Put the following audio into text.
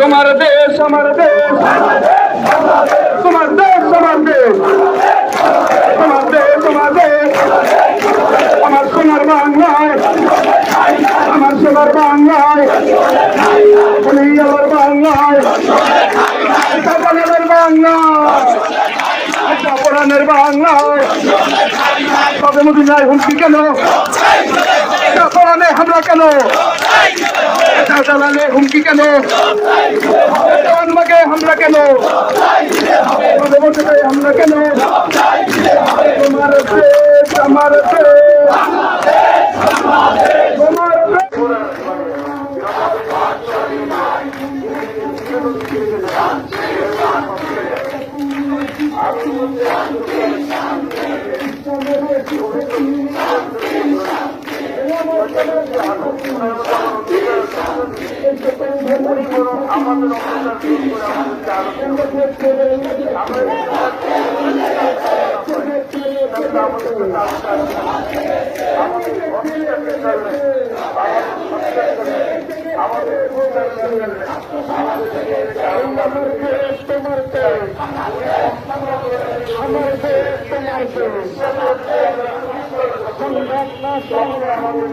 তোমার দেশ, আমার দেশ তোমার দেশ, আমার দেশ। তোমার দেশ তোমার দেশ। আমার সোনার বাংলায়, আমার সোনার বাংলায়। আমার বাংলায়। বাংলায়। বাংলায়। তবে মদিনায় হুমকি কেন? কাপড়ানে হামলা কেন? দালালে হুমকি কেন? জওয়ানমাকে হামলা কেন? হামলা কেন? তোমার আমার Thank you. আমাদের অত্যাচার দূর করে আমাদেরকে আরও আমাদের আমাদের আমাদের আমাদের